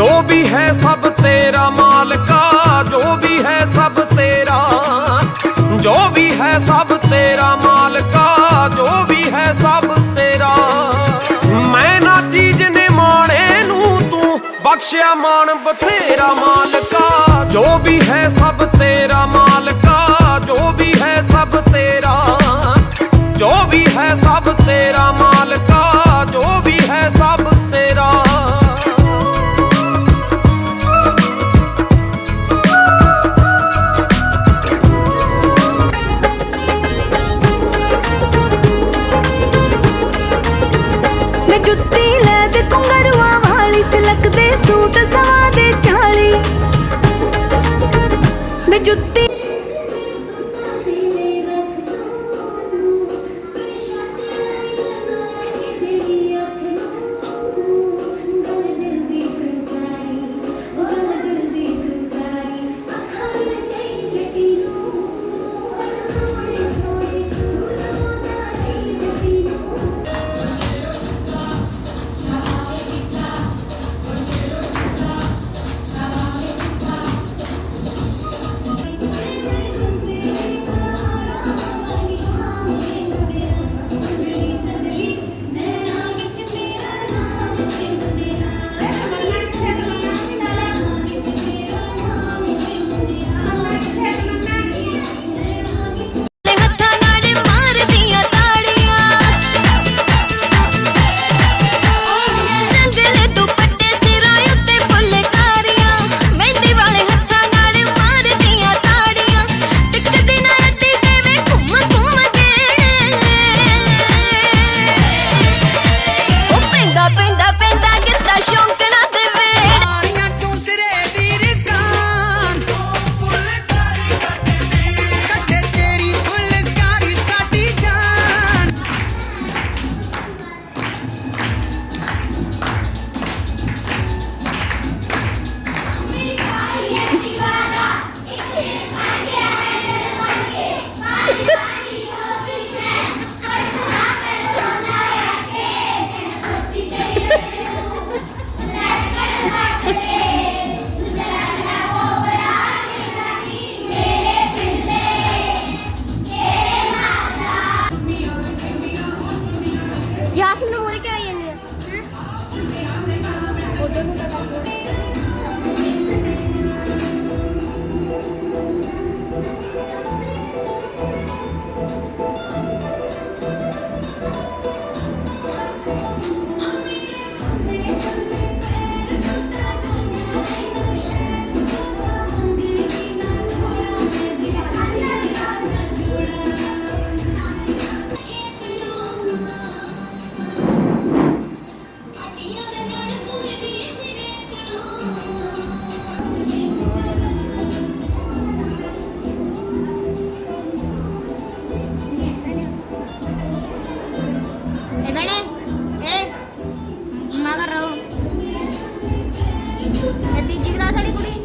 ਜੋ ਵੀ ਹੈ ਸਭ ਤੇਰਾ ਮਾਲਕਾ, ਜੋ ਵੀ ਹੈ ਸਭ ਤੇਰਾ। ਜੋ ਵੀ ਹੈ ਸਭ ਤੇਰਾ ਮਾਲਕਾ, ਜੋ ਵੀ ਹੈ ਸਭ ਤੇਰਾ। ਮੈਂ ਨਾ ਚੀਜ਼ ਨੇ ਮਾਣੇ ਨੂੰ, ਤੂੰ ਬਖਸ਼ਿਆ ਮਾਣ ਬਥੇਰਾ ਮਾਲਕਾ। ਜੋ ਵੀ ਹੈ ਸਭ ਤੇਰਾ ਮਾਲਕਾ, ਜੋ ਵੀ ਹੈ ਸਭ ਤੇਰਾ। ਜੋ ਵੀ ਹੈ ਸਭ ਤੇਰਾ ਮਾਲਕਾ। ਤੀਜੀ ਕਲਾਸ ਵਾਲੀ ਕੁੜੀ